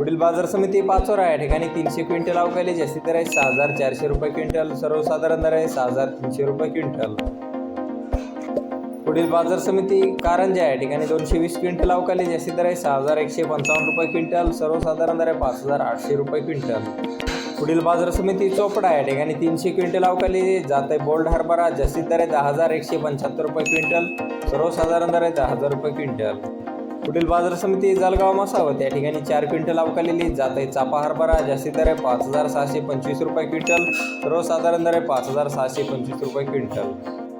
पुढील बाजार समिती पाचोरा या ठिकाणी तीनशे क्विंटल अवकाली जास्ती दर आहे. सहा हजार चारशे रुपये क्विंटल सर्वसाधारण दर आहे. सहा हजार तीनशे रुपये क्विंटल. पुढील बाजार समिती कारंजा या ठिकाणी दोनशे वीस क्विंटल अवकाली जास्ती दर आहे. सहा हजार एकशे पंचावन्न रुपये क्विंटल सर्वसाधारण दर आहे. पाच हजार आठशे रुपये क्विंटल. पुढील बाजार समिती चोपडा या ठिकाणी तीनशे क्विंटल अवकाली जात आहे. बोल्ड हरभरा जास्तीत दर आहे. दहा हजार एकशे पंच्याहत्तर रुपये क्विंटल सर्वसाधारण दर आहे. दहा हजार रुपये क्विंटल. पुढील बाजार समिती जालगाव मासावं या ठिकाणी चार क्विंटल अवकालेली जात आहे चापा हरभरा जास्तीत दर आहे पाच हजार सहाशे पंचवीस रुपये क्विंटल. सर्वसाधारण दर आहे पाच हजार सहाशे पंचवीस रुपये क्विंटल.